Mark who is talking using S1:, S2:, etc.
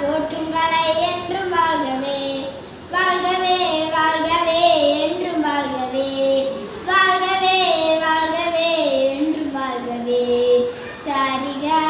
S1: போற்றும் கலை என்றும் வாழ்கவே. வாழ்கவே வாழ்கவே என்றும் வாழ்கவே. வாழ்கவே வாழ்கவே என்றும் வாழ்கவே. சாரிகா